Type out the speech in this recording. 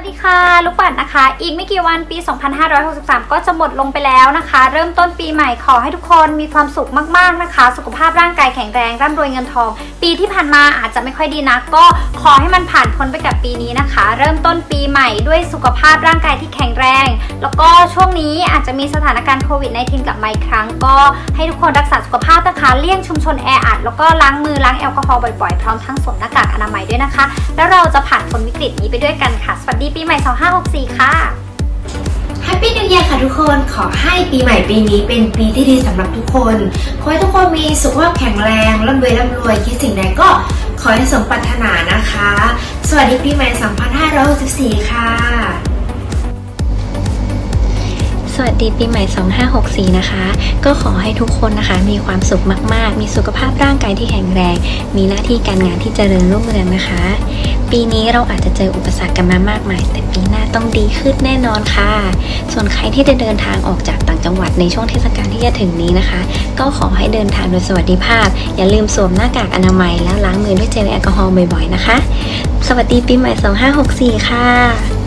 วัสดีค่ะ ลูกปัดนะคะ อีกไม่กี่วันปี 2563 ก็จะหมดลงไปแล้วนะคะ เริ่มต้นปีใหม่ขอให้ทุกคนมีความสุขมากๆนะคะ สุขภาพร่างกายแข็งแรงร่ำรวยเงินทอง ปีที่ผ่านมาอาจจะไม่ค่อยดีนักก็ขอให้มันผ่านพ้นไปกับปีนี้นะคะ เริ่มต้นปีใหม่ด้วยสุขภาพร่างกายที่แข็งแรง แล้วก็ช่วงนี้อาจจะมีสถานการณ์โควิด -19 กลับมาอีกครั้ง ก็ให้ทุกคนรักษาสุขภาพนะคะเลี่ยงชุมชนแออัดแล้วก็ล้างมือล้างแอลกอฮอล์บ่อยๆพร้อมทั้งสวมหน้ากากอนามัยด้วยนะคะ แล้วเราจะผ่านพ้นวิกฤตนี้ไปด้วยกันค่ะสวัสดีปีใหม่ 2564 ค่ะแฮปปี้นิว e ย r ค่ะทุกคน ขอให้ปีใหม่ปีนี้เป็นปีที่ดีสำหรับทุกคน ขอให้ทุกคนมีสุขภาพแข็งแรงร่ำรวยร่ำรวยคิดสิ่งใดก็ขอให้สมปรารถนานะคะ สวัสดีปีใหม่ 2564 ค่ะ สวัสดีปีใหม่ 2564 นะคะ ก็ขอให้ทุกคนนะคะ มีความสุขมาก ๆ มีสุขภาพร่างกายที่แข็งแรง มีหน้าที่การงานที่เจริญรุ่งเรืองนะคะ ปีนี้เราอาจจะเจออุปสรรคกันมามากมาย แต่ปีหน้าต้องดีขึ้นแน่นอนค่ะ ส่วนใครที่จะเดินทางออกจากต่างจังหวัดในช่วงเทศกาลที่จะถึงนี้นะคะ ก็ขอให้เดินทางโดยสวัสดิภาพ อย่าลืมสวมหน้ากากอนามัย แล้วล้างมือด้วยเจลแอลกอฮอล์บ่อยๆนะคะ สวัสดีปีใหม่ 2564 ค่ะ